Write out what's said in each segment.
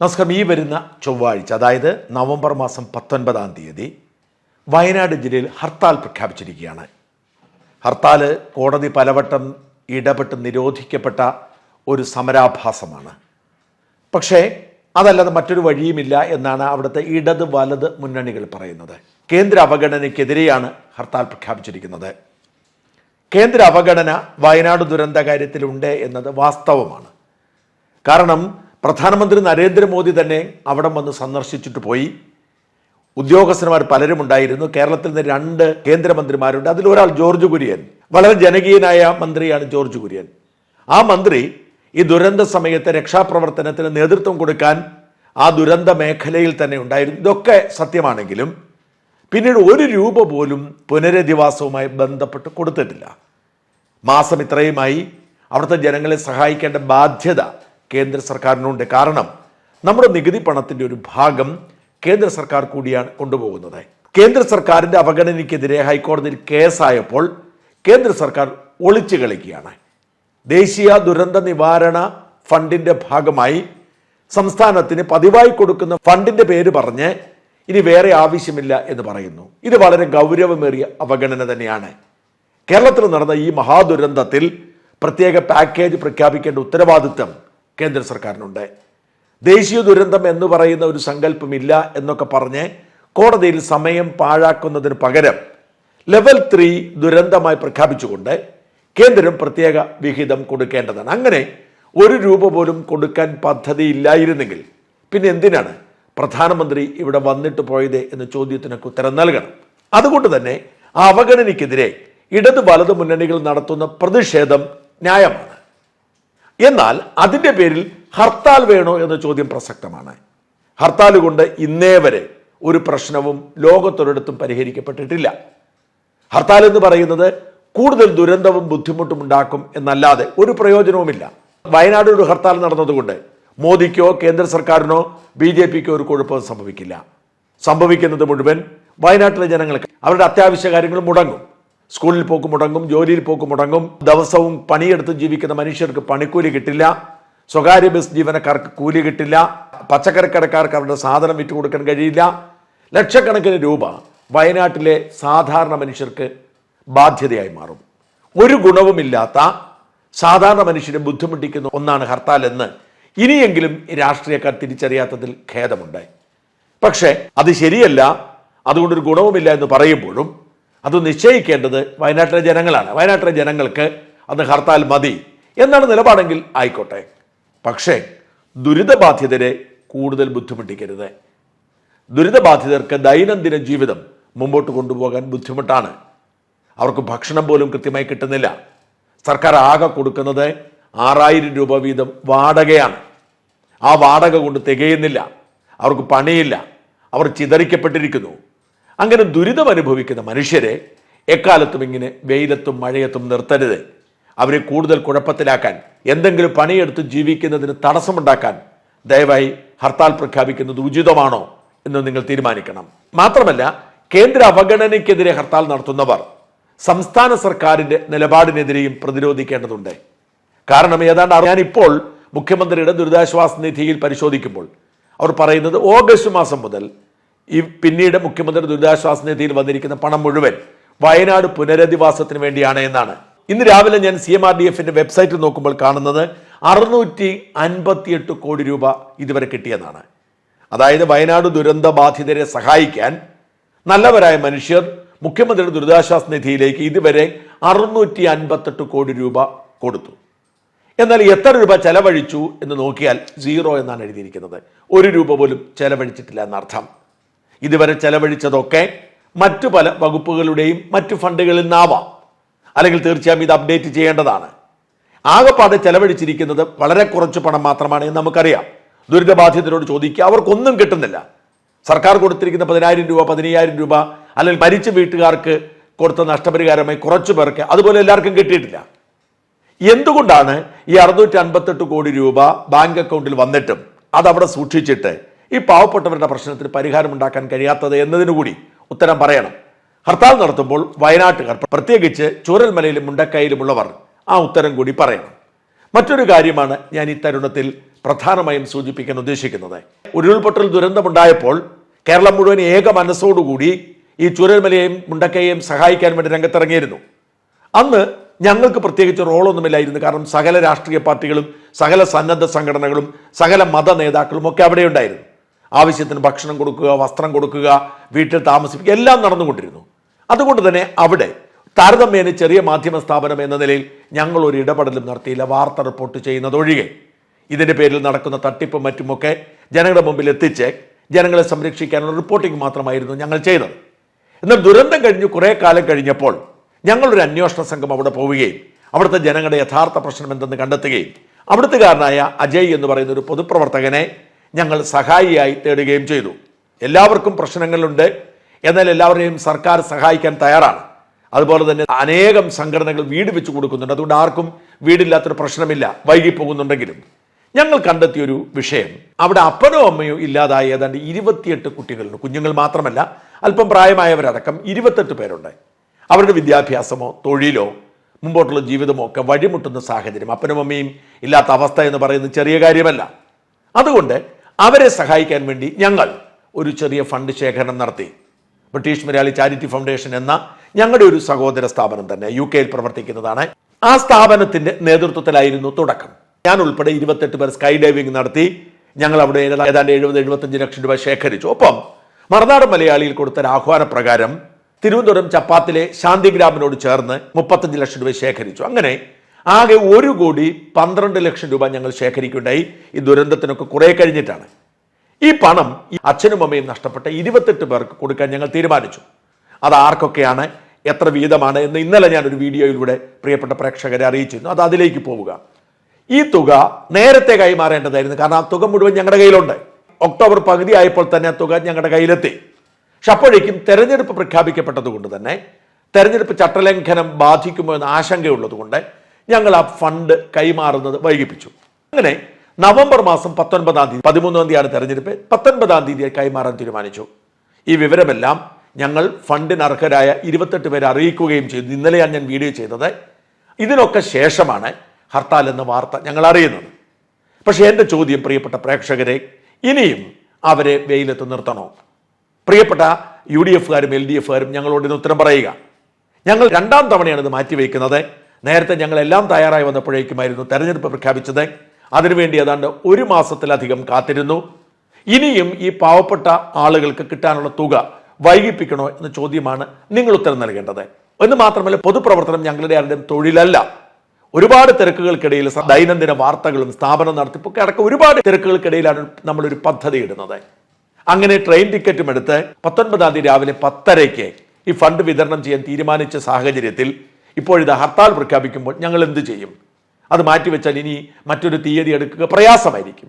നമസ്കാരം. ഈ വരുന്ന ചൊവ്വാഴ്ച അതായത് നവംബർ മാസം പത്തൊൻപതാം തീയതി വയനാട് ജില്ലയിൽ ഹർത്താൽ പ്രഖ്യാപിച്ചിരിക്കുകയാണ്. ഹർത്താൽ കോടതി പലവട്ടം ഇടപെട്ട് നിരോധിക്കപ്പെട്ട ഒരു സമരാഭാസമാണ്. പക്ഷേ അതല്ലാതെ മറ്റൊരു വഴിയുമില്ല എന്നാണ് അവിടുത്തെ ഇടത് വലത് മുന്നണികൾ പറയുന്നത്. കേന്ദ്ര അവഗണനയ്ക്കെതിരെയാണ് ഹർത്താൽ പ്രഖ്യാപിച്ചിരിക്കുന്നത്. കേന്ദ്ര അവഗണന വയനാട് ദുരന്ത കാര്യത്തിലുണ്ട് എന്നത് വാസ്തവമാണ്. കാരണം പ്രധാനമന്ത്രി നരേന്ദ്രമോദി തന്നെ അവിടം വന്ന് സന്ദർശിച്ചിട്ട് പോയി. ഉദ്യോഗസ്ഥന്മാർ പലരും ഉണ്ടായിരുന്നു. കേരളത്തിൽ നിന്ന് രണ്ട് കേന്ദ്രമന്ത്രിമാരുണ്ട്. അതിലൊരാൾ ജോർജ് കുര്യൻ. വളരെ ജനകീയനായ മന്ത്രിയാണ് ജോർജ് കുര്യൻ. ആ മന്ത്രി ഈ ദുരന്ത സമയത്ത് രക്ഷാപ്രവർത്തനത്തിന് നേതൃത്വം കൊടുക്കാൻ ആ ദുരന്ത മേഖലയിൽ തന്നെ ഉണ്ടായിരുന്നു. ഇതൊക്കെ സത്യമാണെങ്കിലും പിന്നീട് ഒരു രൂപ പോലും പുനരധിവാസവുമായി ബന്ധപ്പെട്ട് കൊടുത്തിട്ടില്ല. മാസം ഇത്രയുമായി അവിടുത്തെ ജനങ്ങളെ സഹായിക്കേണ്ട ബാധ്യത കേന്ദ്ര സർക്കാരിനുണ്ട്. കാരണം നമ്മുടെ നികുതി പണത്തിന്റെ ഒരു ഭാഗം കേന്ദ്ര സർക്കാർ കൂടിയാണ് കൊണ്ടുപോകുന്നത്. കേന്ദ്ര സർക്കാരിന്റെ അവഗണനയ്ക്കെതിരെ ഹൈക്കോടതിയിൽ കേസായപ്പോൾ കേന്ദ്ര സർക്കാർ ഒളിച്ചു കളിക്കുകയാണ്. ദേശീയ ദുരന്ത നിവാരണ ഫണ്ടിന്റെ ഭാഗമായി സംസ്ഥാനത്തിന് പതിവായി കൊടുക്കുന്ന ഫണ്ടിന്റെ പേര് പറഞ്ഞ് ഇനി വേറെ ആവശ്യമില്ല എന്ന് പറയുന്നു. ഇത് വളരെ ഗൗരവമേറിയ അവഗണന തന്നെയാണ്. കേരളത്തിൽ നടന്ന ഈ മഹാദുരന്തത്തിൽ പ്രത്യേക പാക്കേജ് പ്രഖ്യാപിക്കേണ്ട ഉത്തരവാദിത്തം കേന്ദ്ര സർക്കാരിനുണ്ട്. ദേശീയ ദുരന്തം എന്ന് പറയുന്ന ഒരു സങ്കല്പമില്ല എന്നൊക്കെ പറഞ്ഞ് കോടതിയിൽ സമയം പാഴാക്കുന്നതിന് പകരം ലെവൽ ത്രീ ദുരന്തമായി പ്രഖ്യാപിച്ചുകൊണ്ട് കേന്ദ്രം പ്രത്യേക വിഹിതം കൊടുക്കേണ്ടതാണ്. അങ്ങനെ ഒരു രൂപ പോലും കൊടുക്കാൻ പദ്ധതിയില്ലായിരുന്നെങ്കിൽ പിന്നെ എന്തിനാണ് പ്രധാനമന്ത്രി ഇവിടെ വന്നിട്ട് പോയത് എന്ന ചോദ്യത്തിനൊക്കെ ഉത്തരം നൽകണം. അതുകൊണ്ട് തന്നെ ആ അവഗണനയ്ക്കെതിരെ ഇടത് വലത് മുന്നണികൾ നടത്തുന്ന പ്രതിഷേധം ന്യായമാണ്. എന്നാൽ അതിന്റെ പേരിൽ ഹർത്താൽ വേണോ എന്ന ചോദ്യം പ്രസക്തമാണ്. ഹർത്താൽ കൊണ്ട് ഇന്നേ വരെ ഒരു പ്രശ്നവും ലോകത്തൊരിടത്തും പരിഹരിക്കപ്പെട്ടിട്ടില്ല. ഹർത്താൽ എന്ന് പറയുന്നത് കൂടുതൽ ദുരന്തവും ബുദ്ധിമുട്ടും ഉണ്ടാക്കും എന്നല്ലാതെ ഒരു പ്രയോജനവുമില്ല. വയനാട് ഒരു ഹർത്താൽ നടന്നതുകൊണ്ട് മോദിക്കോ കേന്ദ്ര സർക്കാരിനോ ബി ജെ പിക്കോ ഒരു കുഴപ്പവും സംഭവിക്കില്ല. സംഭവിക്കുന്നത് മുഴുവൻ വയനാട്ടിലെ ജനങ്ങൾക്ക് അവരുടെ അത്യാവശ്യ കാര്യങ്ങൾ മുടങ്ങും. സ്കൂളിൽ പോക്ക് മുടങ്ങും ജോലിയിൽ പോക്ക് മുടങ്ങും. ദിവസവും പണിയെടുത്ത് ജീവിക്കുന്ന മനുഷ്യർക്ക് പണിക്കൂലി കിട്ടില്ല. സ്വകാര്യ ബസ് ജീവനക്കാർക്ക് കൂലി കിട്ടില്ല. പച്ചക്കറി പച്ചക്കറിക്കടക്കാർക്ക് അവരുടെ സാധനം വിറ്റ് കൊടുക്കാൻ കഴിയില്ല. ലക്ഷക്കണക്കിന് രൂപ വയനാട്ടിലെ സാധാരണ മനുഷ്യർക്ക് ബാധ്യതയായി മാറും. ഒരു ഗുണവുമില്ലാത്ത സാധാരണ മനുഷ്യരെ ബുദ്ധിമുട്ടിക്കുന്ന ഒന്നാണ് ഹർത്താൽ എന്ന് ഇനിയെങ്കിലും രാഷ്ട്രീയക്കാർ തിരിച്ചറിയാത്തതിൽ ഖേദമുണ്ട് പക്ഷേ അത് ശരിയല്ല. അതുകൊണ്ടൊരു ഗുണവുമില്ല എന്ന് പറയുമ്പോഴും അത് നിശ്ചയിക്കേണ്ടത് വയനാട്ടിലെ ജനങ്ങളാണ്. വയനാട്ടിലെ ജനങ്ങൾക്ക് അത് ഹർത്താൽ മതി എന്നാണ് നിലപാടെങ്കിൽ ആയിക്കോട്ടെ. പക്ഷേ ദുരിതബാധിതരെ കൂടുതൽ ബുദ്ധിമുട്ടിക്കരുത്. ദുരിതബാധിതർക്ക് ദൈനംദിന ജീവിതം മുമ്പോട്ട് കൊണ്ടുപോകാൻ ബുദ്ധിമുട്ടാണ്. അവർക്ക് ഭക്ഷണം പോലും കൃത്യമായി കിട്ടുന്നില്ല. സർക്കാർ ആകെ കൊടുക്കുന്നത് ആറായിരം രൂപ വീതം വാടകയാണ്. ആ വാടക കൊണ്ട് തികയുന്നില്ല. അവർക്ക് പണിയില്ല. അവർ ചിതറിക്കപ്പെട്ടിരിക്കുന്നു. അങ്ങനെ ദുരിതം അനുഭവിക്കുന്ന മനുഷ്യരെ എക്കാലത്തും ഇങ്ങനെ വെയിലത്തും മഴയത്തും നിർത്തരുത്. അവരെ കൂടുതൽ കുഴപ്പത്തിലാക്കാൻ എന്തെങ്കിലും പണിയെടുത്ത് ജീവിക്കുന്നതിന് തടസ്സമുണ്ടാക്കാൻ ദയവായി ഹർത്താൽ പ്രഖ്യാപിക്കുന്നത് ഉചിതമാണോ എന്ന് നിങ്ങൾ തീരുമാനിക്കണം. മാത്രമല്ല കേന്ദ്ര അവഗണനയ്ക്കെതിരെ ഹർത്താൽ നടത്തുന്നവർ സംസ്ഥാന സർക്കാരിന്റെ നിലപാടിനെതിരെയും പ്രതിരോധിക്കേണ്ടതുണ്ട്. കാരണം ഏതാണ്ട് ഞാനിപ്പോൾ മുഖ്യമന്ത്രിയുടെ ദുരിതാശ്വാസ നിധിയിൽ പരിശോധിക്കുമ്പോൾ അവർ പറയുന്നത് ഓഗസ്റ്റ് മാസം മുതൽ ഈ പിന്നീട് മുഖ്യമന്ത്രി ദുരിതാശ്വാസ നിധിയിൽ വന്നിരിക്കുന്ന പണം മുഴുവൻ വയനാട് പുനരധിവാസത്തിന് വേണ്ടിയാണ് എന്നാണ്. ഇന്ന് രാവിലെ ഞാൻ സി എം ആർ ഡി എഫിന്റെ വെബ്സൈറ്റിൽ നോക്കുമ്പോൾ കാണുന്നത് അറുന്നൂറ്റി അൻപത്തിയെട്ട് കോടി രൂപ ഇതുവരെ കിട്ടിയെന്നാണ്. അതായത് വയനാട് ദുരന്ത ബാധിതരെ സഹായിക്കാൻ നല്ലവരായ മനുഷ്യർ മുഖ്യമന്ത്രിയുടെ ദുരിതാശ്വാസ നിധിയിലേക്ക് ഇതുവരെ അറുന്നൂറ്റി അൻപത്തെട്ട് കോടി രൂപ കൊടുത്തു. എന്നാൽ എത്ര രൂപ ചെലവഴിച്ചു എന്ന് നോക്കിയാൽ സീറോ എന്നാണ് എഴുതിയിരിക്കുന്നത്. ഒരു രൂപ പോലും ചെലവഴിച്ചിട്ടില്ല എന്നർത്ഥം. ഇതുവരെ ചെലവഴിച്ചതൊക്കെ മറ്റു പല വകുപ്പുകളുടെയും മറ്റു ഫണ്ടുകളിൽ നിന്നാവാം. അല്ലെങ്കിൽ തീർച്ചയായും ഇത് അപ്ഡേറ്റ് ചെയ്യേണ്ടതാണ്. ആകെപ്പാടെ ചെലവഴിച്ചിരിക്കുന്നത് വളരെ കുറച്ച് പണം മാത്രമാണ് എന്ന് നമുക്കറിയാം. ദുരിതബാധിതരോട് ചോദിക്കുക അവർക്കൊന്നും കിട്ടുന്നില്ല. സർക്കാർ കൊടുത്തിരിക്കുന്ന പതിനായിരം രൂപ പതിനയ്യായിരം രൂപ അല്ലെങ്കിൽ മരിച്ച വീട്ടുകാർക്ക് കൊടുത്ത നഷ്ടപരിഹാരമായി കുറച്ച് പേർക്ക് അതുപോലെ എല്ലാവർക്കും കിട്ടിയിട്ടില്ല. എന്തുകൊണ്ടാണ് ഈ അറുന്നൂറ്റി അൻപത്തെട്ട് കോടി രൂപ ബാങ്ക് അക്കൗണ്ടിൽ വന്നിട്ടും അതവിടെ സൂക്ഷിച്ചിട്ട് ഈ പാവപ്പെട്ടവരുടെ പ്രശ്നത്തിന് പരിഹാരം ഉണ്ടാക്കാൻ കഴിയാത്തത് എന്നതിനു കൂടി ഉത്തരം പറയണം. ഹർത്താൽ നടത്തുമ്പോൾ വയനാട്ടുകാർ പ്രത്യേകിച്ച് ചൂരൽമലയിലും മുണ്ടക്കൈയിലുമുള്ളവർ ആ ഉത്തരം കൂടി പറയണം. മറ്റൊരു കാര്യമാണ് ഞാൻ ഈ തരുണത്തിൽ പ്രധാനമായും സൂചിപ്പിക്കാൻ ഉദ്ദേശിക്കുന്നത്. ഉരുൾപൊട്ടൽ ദുരന്തമുണ്ടായപ്പോൾ കേരളം മുഴുവൻ ഏക മനസ്സോടുകൂടി ഈ ചൂരൽമലയെയും മുണ്ടക്കയെയും സഹായിക്കാൻ വേണ്ടി രംഗത്തിറങ്ങിയിരുന്നു. അന്ന് ഞങ്ങൾക്ക് പ്രത്യേകിച്ച് റോളൊന്നുമില്ലായിരുന്നു. കാരണം സകല രാഷ്ട്രീയ പാർട്ടികളും സകല സന്നദ്ധ സംഘടനകളും സകല മത നേതാക്കളും ഒക്കെ അവിടെ ഉണ്ടായിരുന്നു ആവശ്യത്തിന് ഭക്ഷണം കൊടുക്കുക വസ്ത്രം കൊടുക്കുക വീട്ടിൽ താമസിപ്പിക്കുക എല്ലാം നടന്നുകൊണ്ടിരുന്നു. അതുകൊണ്ട് തന്നെ അവിടെ താരതമ്യേന ചെറിയ മാധ്യമ സ്ഥാപനം എന്ന നിലയിൽ ഞങ്ങൾ ഒരു ഇടപെടലും നടത്തിയില്ല. വാർത്ത റിപ്പോർട്ട് ചെയ്യുന്നതൊഴികെ. ഇതിന്റെ പേരിൽ നടക്കുന്ന തട്ടിപ്പും മറ്റുമൊക്കെ ജനങ്ങളുടെ മുമ്പിൽ എത്തിച്ച് ജനങ്ങളെ സംരക്ഷിക്കാനുള്ള റിപ്പോർട്ടിംഗ് മാത്രമായിരുന്നു ഞങ്ങൾ ചെയ്തത്. എന്നാൽ ദുരന്തം കഴിഞ്ഞ് കുറേ കാലം കഴിഞ്ഞപ്പോൾ ഞങ്ങളൊരു അന്വേഷണ സംഘം അവിടെ പോവുകയും അവിടുത്തെ ജനങ്ങളുടെ യഥാർത്ഥ പ്രശ്നം എന്തെന്ന് കണ്ടെത്തുകയും അവിടുത്തുകാരനായ അജയ് എന്ന് പറയുന്ന ഒരു പൊതുപ്രവർത്തകനെ ഞങ്ങൾ സഹായിയായി തേടുകയും ചെയ്തു. എല്ലാവർക്കും പ്രശ്നങ്ങളുണ്ട്. എന്നാൽ എല്ലാവരെയും സർക്കാർ സഹായിക്കാൻ തയ്യാറാണ്. അതുപോലെ തന്നെ അനേകം സംഘടനകൾ വീട് വെച്ച് കൊടുക്കുന്നുണ്ട്. അതുകൊണ്ട് ആർക്കും വീടില്ലാത്തൊരു പ്രശ്നമില്ല. വൈകി പോകുന്നുണ്ടെങ്കിലും ഞങ്ങൾ കണ്ടെത്തിയൊരു വിഷയം. അവിടെ അപ്പനോ അമ്മയോ ഇല്ലാതായ ഏതാണ്ട് ഇരുപത്തിയെട്ട് കുട്ടികളുണ്ട്. കുഞ്ഞുങ്ങൾ മാത്രമല്ല അല്പം പ്രായമായവരടക്കം ഇരുപത്തെട്ട് പേരുണ്ട്. അവരുടെ വിദ്യാഭ്യാസമോ തൊഴിലോ മുമ്പോട്ടുള്ള ജീവിതമോ ഒക്കെ വഴിമുട്ടുന്ന സാഹചര്യം. അപ്പനും അമ്മയും ഇല്ലാത്ത അവസ്ഥ എന്ന് പറയുന്നത് ചെറിയ കാര്യമല്ല. അതുകൊണ്ട് അവരെ സഹായിക്കാൻ വേണ്ടി ഞങ്ങൾ ഒരു ചെറിയ ഫണ്ട് ശേഖരണം നടത്തി. ബ്രിട്ടീഷ് മലയാളി ചാരിറ്റി ഫൗണ്ടേഷൻ എന്ന ഞങ്ങളുടെ ഒരു സഹോദര സ്ഥാപനം തന്നെ യു കെയിൽ പ്രവർത്തിക്കുന്നതാണ്. ആ സ്ഥാപനത്തിന്റെ നേതൃത്വത്തിലായിരുന്നു തുടക്കം. ഞാൻ ഉൾപ്പെടെ ഇരുപത്തെട്ട് പേർ സ്കൈ ഡൈവിംഗ് നടത്തി. ഞങ്ങൾ അവിടെ ഏതാ- ഏതാണ്ട് എഴുപത് എഴുപത്തഞ്ച് ലക്ഷം രൂപ ശേഖരിച്ചു. ഒപ്പം മറുനാട് മലയാളിയിൽ കൊടുത്ത ആഹ്വാന പ്രകാരം തിരുവനന്തപുരം ചപ്പാത്തിലെ ശാന്തിഗ്രാമിനോട് ചേർന്ന് മുപ്പത്തഞ്ച് ലക്ഷം രൂപ ശേഖരിച്ചു. അങ്ങനെ ആകെ ഒരു കോടി പന്ത്രണ്ട് ലക്ഷം രൂപ ഞങ്ങൾ ശേഖരിക്കുകയുണ്ടായി. ഈ ദുരന്തത്തിനൊക്കെ കുറെ കഴിഞ്ഞിട്ടാണ്. ഈ പണം അച്ഛനും അമ്മയും നഷ്ടപ്പെട്ട ഇരുപത്തെട്ട് പേർക്ക് കൊടുക്കാൻ ഞങ്ങൾ തീരുമാനിച്ചു. അത് ആർക്കൊക്കെയാണ് എത്ര വീതമാണ് എന്ന് ഇന്നലെ ഞാൻ ഒരു വീഡിയോയിലൂടെ പ്രിയപ്പെട്ട പ്രേക്ഷകരെ അറിയിച്ചിരുന്നു. അത് അതിലേക്ക് പോവുക. ഈ തുക നേരത്തെ കൈമാറേണ്ടതായിരുന്നു. കാരണം ആ തുക മുഴുവൻ ഞങ്ങളുടെ കയ്യിലുണ്ട്. ഒക്ടോബർ പകുതി ആയപ്പോൾ തന്നെ ആ തുക ഞങ്ങളുടെ കയ്യിലെത്തി. പക്ഷെ അപ്പോഴേക്കും തെരഞ്ഞെടുപ്പ് പ്രഖ്യാപിക്കപ്പെട്ടതുകൊണ്ട് തന്നെ തെരഞ്ഞെടുപ്പ് ചട്ടലംഘനം ബാധിക്കുമോ എന്ന ആശങ്കയുള്ളത് കൊണ്ട് ഞങ്ങൾ ആ ഫണ്ട് കൈമാറുന്നത് വൈകിപ്പിച്ചു. അങ്ങനെ നവംബർ മാസം പത്തൊൻപതാം തീയതി പതിമൂന്നാം തീയതിയാണ് തെരഞ്ഞെടുപ്പ്. പത്തൊൻപതാം തീയതി കൈമാറാൻ തീരുമാനിച്ചു. ഈ വിവരമെല്ലാം ഞങ്ങൾ ഫണ്ടിന് അർഹരായ ഇരുപത്തെട്ട് പേരെ അറിയിക്കുകയും ചെയ്തു. ഇന്നലെയാണ് ഞാൻ വീഡിയോ ചെയ്തത്. ഇതിനൊക്കെ ശേഷമാണ് ഹർത്താൽ എന്ന വാർത്ത ഞങ്ങൾ അറിയുന്നത്. പക്ഷേ എന്റെ ചോദ്യം പ്രിയപ്പെട്ട പ്രേക്ഷകരെ ഇനിയും അവരെ വെയിലത്ത് നിർത്തണോ? പ്രിയപ്പെട്ട യു ഡി എഫുകാരും എൽ ഡി എഫുകാരും ഞങ്ങളോട് ഇന്ന് ഉത്തരം പറയുക. ഞങ്ങൾ രണ്ടാം തവണയാണ് ഇത് മാറ്റിവെക്കുന്നത്. നേരത്തെ ഞങ്ങൾ എല്ലാം തയ്യാറായി വന്നപ്പോഴേക്കുമായിരുന്നു തെരഞ്ഞെടുപ്പ് പ്രഖ്യാപിച്ചത്. അതിനുവേണ്ടി ഏതാണ്ട് ഒരു മാസത്തിലധികം കാത്തിരുന്നു. ഇനിയും ഈ പാവപ്പെട്ട ആളുകൾക്ക് കിട്ടാനുള്ള തുക വൈകിപ്പിക്കണോ എന്ന ചോദ്യമാണ് നിങ്ങൾ ഉത്തരം നൽകേണ്ടത്. എന്ന് മാത്രമല്ല പൊതുപ്രവർത്തനം ഞങ്ങളുടെ ആരുടെയും തൊഴിലല്ല. ഒരുപാട് തിരക്കുകൾക്കിടയിൽ ദൈനംദിന വാർത്തകളും സ്ഥാപന നടത്തിപ്പൊക്കെ അടക്കം ഒരുപാട് തിരക്കുകൾക്കിടയിലാണ് നമ്മളൊരു പദ്ധതി ഇടുന്നത്. അങ്ങനെ ട്രെയിൻ ടിക്കറ്റും എടുത്ത് പത്തൊൻപതാം തീയതി രാവിലെ പത്തരയ്ക്ക് ഈ ഫണ്ട് വിതരണം ചെയ്യാൻ തീരുമാനിച്ച സാഹചര്യത്തിൽ ഇപ്പോഴിത് ഹർത്താൽ പ്രഖ്യാപിക്കുമ്പോൾ ഞങ്ങൾ എന്ത് ചെയ്യും? അത് മാറ്റിവെച്ചാൽ ഇനി മറ്റൊരു തീയതി എടുക്കുക പ്രയാസമായിരിക്കും.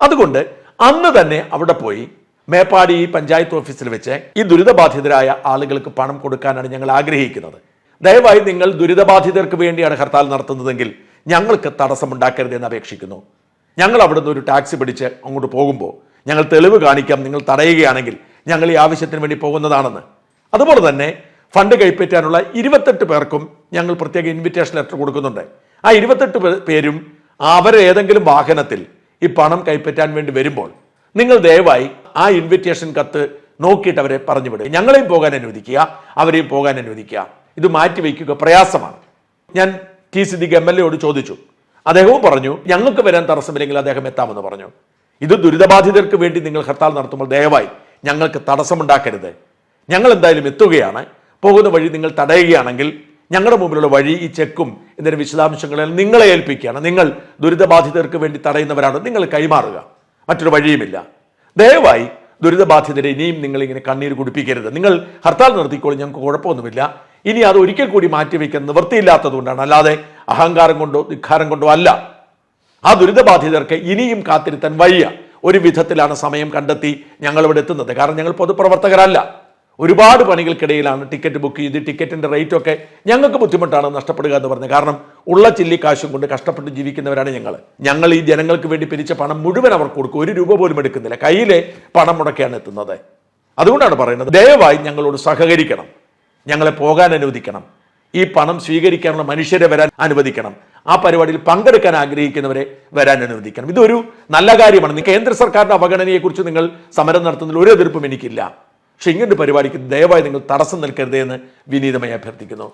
അതുകൊണ്ട് അന്ന് തന്നെ അവിടെ പോയി മേപ്പാടി പഞ്ചായത്ത് ഓഫീസിൽ വെച്ച് ഈ ദുരിതബാധിതരായ ആളുകൾക്ക് പണം കൊടുക്കാനാണ് ഞങ്ങൾ ആഗ്രഹിക്കുന്നത്. ദയവായി നിങ്ങൾ ദുരിതബാധിതർക്ക് വേണ്ടിയാണ് ഹർത്താൽ നടത്തുന്നതെങ്കിൽ ഞങ്ങൾക്ക് തടസ്സമുണ്ടാക്കരുത് എന്ന് അപേക്ഷിക്കുന്നു. ഞങ്ങൾ അവിടുന്ന് ഒരു ടാക്സി പിടിച്ച് അങ്ങോട്ട് പോകുമ്പോൾ ഞങ്ങൾ തെളിവ് കാണിക്കാം നിങ്ങൾ തടയുകയാണെങ്കിൽ ഞങ്ങൾ ഈ ആവശ്യത്തിന് വേണ്ടി പോകുന്നതാണെന്ന്. അതുപോലെ തന്നെ ഫണ്ട് കൈപ്പറ്റാനുള്ള ഇരുപത്തെട്ട് പേർക്കും ഞങ്ങൾ പ്രത്യേക ഇൻവിറ്റേഷൻ ലെറ്റർ കൊടുക്കുന്നുണ്ട്. ആ ഇരുപത്തെട്ട് പേരും അവരേതെങ്കിലും വാഹനത്തിൽ ഈ പണം കൈപ്പറ്റാൻ വേണ്ടി വരുമ്പോൾ നിങ്ങൾ ദയവായി ആ ഇൻവിറ്റേഷൻ കത്ത് നോക്കിയിട്ട് അവരെ പറഞ്ഞു വിടുക ഞങ്ങളെയും പോകാൻ അനുവദിക്കുക അവരെയും പോകാൻ അനുവദിക്കുക. ഇത് മാറ്റിവെക്കുക പ്രയാസമാണ്. ഞാൻ ടി സിദ്ദിഖ് എം എൽ എയോട് ചോദിച്ചു. അദ്ദേഹവും പറഞ്ഞു ഞങ്ങൾക്ക് വരാൻ തടസ്സമില്ലെങ്കിൽ അദ്ദേഹം എത്താമെന്ന് പറഞ്ഞു. ഇത് ദുരിതബാധിതർക്ക് വേണ്ടി നിങ്ങൾ ഹർത്താൽ നടത്തുമ്പോൾ ദയവായി ഞങ്ങൾക്ക് തടസ്സമുണ്ടാക്കരുത്. ഞങ്ങൾ എന്തായാലും എത്തുകയാണ്. പോകുന്ന വഴി നിങ്ങൾ തടയുകയാണെങ്കിൽ ഞങ്ങളുടെ മുമ്പിലുള്ള വഴി ഈ ചെക്കും ഇതിന്റെ വിശദാംശങ്ങളിൽ നിങ്ങളെ ഏൽപ്പിക്കുകയാണ്. നിങ്ങൾ ദുരിതബാധിതർക്ക് വേണ്ടി തടയുന്നവരാണ്. നിങ്ങൾ കൈമാറുക. മറ്റൊരു വഴിയുമില്ല. ദയവായി ദുരിതബാധിതരെ ഇനിയും നിങ്ങൾ ഇങ്ങനെ കണ്ണീര് കുടിപ്പിക്കരുത്. നിങ്ങൾ ഹർത്താൽ നിർത്തിക്കോളും. ഞങ്ങൾക്ക് കുഴപ്പമൊന്നുമില്ല. ഇനി അത് ഒരിക്കൽ കൂടി മാറ്റിവെക്കാൻ നിവൃത്തിയില്ലാത്തതുകൊണ്ടാണ്. അല്ലാതെ അഹങ്കാരം കൊണ്ടോ ധിക്കാരം കൊണ്ടോ അല്ല. ആ ദുരിതബാധിതർക്ക് ഇനിയും കാത്തിരുത്താൻ വഴിയ ഒരു വിധത്തിലാണ് സമയം കണ്ടെത്തി ഞങ്ങളിവിടെ എത്തുന്നത്. കാരണം ഞങ്ങൾ പൊതുപ്രവർത്തകരല്ല. ഒരുപാട് പണികൾക്കിടയിലാണ് ടിക്കറ്റ് ബുക്ക് ചെയ്ത് ടിക്കറ്റിന്റെ റേറ്റ് ഒക്കെ ഞങ്ങൾക്ക് ബുദ്ധിമുട്ടാണ് നഷ്ടപ്പെടുക എന്ന് പറഞ്ഞത്. കാരണം ഉള്ള ചില്ലി കാശും കൊണ്ട് കഷ്ടപ്പെട്ട് ജീവിക്കുന്നവരാണ് ഞങ്ങൾ. ഞങ്ങൾ ഈ ജനങ്ങൾക്ക് വേണ്ടി പിരിച്ച പണം മുഴുവൻ അവർക്ക് കൊടുക്കും. ഒരു രൂപ പോലും എടുക്കുന്നില്ല. കയ്യിലെ പണം മുടക്കിയാണ് എത്തുന്നത്. അതുകൊണ്ടാണ് പറയുന്നത് ദയവായി ഞങ്ങളോട് സഹകരിക്കണം. ഞങ്ങളെ പോകാൻ അനുവദിക്കണം. ഈ പണം സ്വീകരിക്കാനുള്ള മനുഷ്യരെ വരാൻ അനുവദിക്കണം. ആ പരിപാടിയിൽ പങ്കെടുക്കാൻ ആഗ്രഹിക്കുന്നവരെ വരാൻ അനുവദിക്കണം. ഇതൊരു നല്ല കാര്യമാണ്. കേന്ദ്ര സർക്കാരിന്റെ അവഗണനയെക്കുറിച്ച് നിങ്ങൾ സമരം നടത്തുന്നതിൽ ഒരു എതിർപ്പും എനിക്കില്ല. പക്ഷെ പരിപാടിക്ക് ദയവായി നിങ്ങൾ തടസ്സം നിൽക്കരുതേ എന്ന് വിനീതമായി അഭ്യർത്ഥിക്കുന്നു.